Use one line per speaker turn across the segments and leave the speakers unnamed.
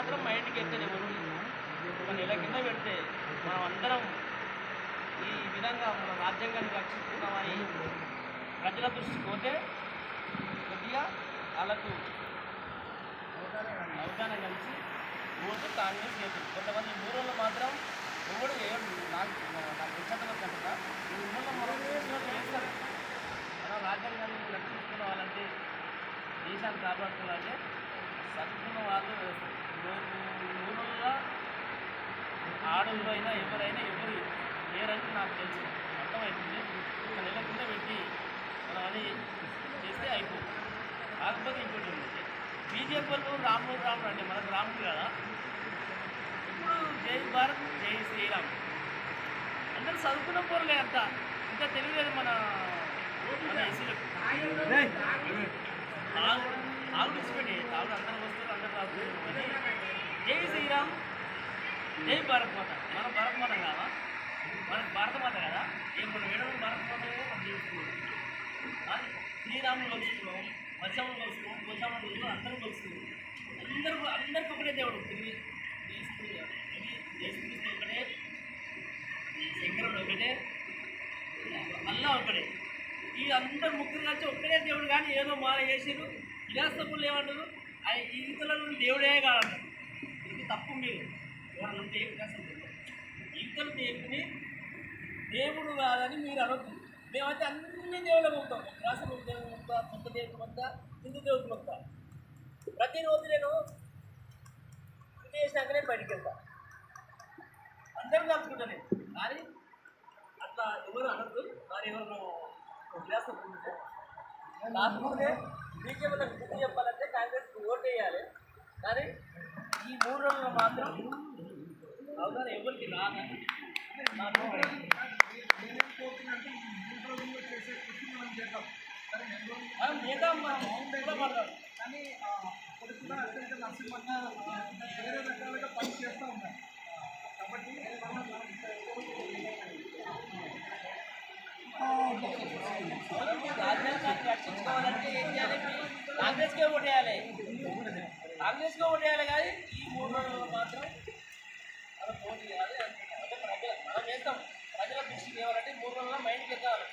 మాత్రం మైండ్కి ఎక్కదు ఎవరు ఒక నెల కింద పెడితే మనం అందరం ఈ విధంగా మన రాజ్యాంగాన్ని రక్షిస్తున్నామని ప్రజల దృష్టి పోతే కొద్దిగా వాళ్ళకు అవగాహన కలిసి ఓటు కాంగ్రెస్ చేతులు కొంతమంది ఊళ్ళో మాత్రం ఎవడు ఏడు నాకు నాకు విచ్ఛేదన ఈ ఊళ్ళో మనం చేస్తారు. మనం రాజ్యాంగాన్ని రక్షించుకున్న వాళ్ళంటే దేశాన్ని కాపాడుతున్నారంటే చదువుకున్న వాళ్ళు ఊళ్ళో ఆడవాళ్ళు అయినా ఎవరైనా ఎవరు లేరని నాకు తెలుసు. అర్థమవుతుంది ఒక నెల కింద పెట్టి మనం అని చేస్తే అయిపోతుంది. కాకపోతే ఇంకోటి ఉంది బీజేపీ వాళ్ళు రాముడు రాముడు అంటే మనకు రాముడు కదా? ఇప్పుడు జై భారత్ జై శ్రీరామ్. అందరూ చదువుకున్న పోరలే అంత. ఇంకా తెలియలేదు మన ఎస్సీలకు తాగు తాగు విడిచిపెట్టి తాగు అందరూ వస్తారు అందరూ తాగుతారు జై శ్రీరామ్ జై భారత్ మాత. మన భారత మాత కాదా? మనకు భారత మాత కదా? ఏ మనం ఏడవ భారత మాత మనం చేసుకున్నాం శ్రీరాములు కలుసుకున్నాం మత్స్యములు కలుసుకున్నాం భూషాములు కలుసుకున్నాం అందరూ కలుసుకున్నాం అందరూ అందరికీ ఒకటే దేవుడు. తిరిగి యేసుక్రీస్తు ఒకటే? శంకరుడు ఒకటే? అల్లా ఒకటే. ఈ అందరు ముగ్గురు కలిసి ఒక్కడే దేవుడు కానీ ఏదో మాల చేసారు విలాసపులు ఏమంటారు? ఆ ఈతలను దేవుడే కాదంటారు ఇది తప్పు మీరు. వాళ్ళు ఉంటే విలాసం ఈతలు దేవుని దేవుడు కాదని మీరు అనొద్దు మేమైతే అన్ని దేవుళ్ళ మొత్తం రాసిన దేవుడు మొత్తం సొంత దేవుడు మొత్తం హిందూ దేవుడు మొత్తం ప్రతిరోజు నేను పూజ చేసినాకనే బయటికి వెళ్తా అందరూ కలుసుకుంటాను కానీ అట్లా ఎవరు అనొద్దు మరి ఎవరు విలాసం పొందితే కాకపోతే బీజేపీలో గుర్తు చెప్పాలంటే కాంగ్రెస్కి ఓటు వేయాలి కానీ ఈ మూడు రోజులు మాత్రం
కానీ ఆ, అత్యంత నరసింహన్న వేరే రకాలుగా పని చేస్తూ ఉన్నారు కాబట్టి
రక్షించుకోవాలంటే ఏం చేయాలి కాంగ్రెస్కే ఓటేయాలి కాంగ్రెస్కే ఓటేయాలి కానీ ఈ మూడు రోజులు మాత్రం మనం ఓటు చేయాలి అంటే ప్రజల మనం చేస్తాం ప్రజల దృష్టికి తేవాలంటే మూడు రోజుల మైండ్కి ఎక్కాలి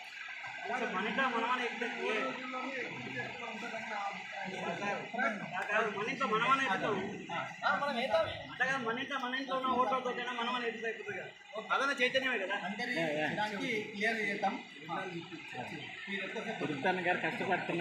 మనిషి మనమని ఎక్కుతాయి మన ఇంట్లో మనమని ఎక్కుతాం
ఆ, మనం వేద్దాం
అట్లా మన ఇంట్లో మన ఇంట్లో ఉన్న ఓట్లతో మనమని కదా అదన చైతన్యమే కదా.
అందరి దానికి క్లియర్ చేద్దాం.
గారు కష్టపడుతున్నారు.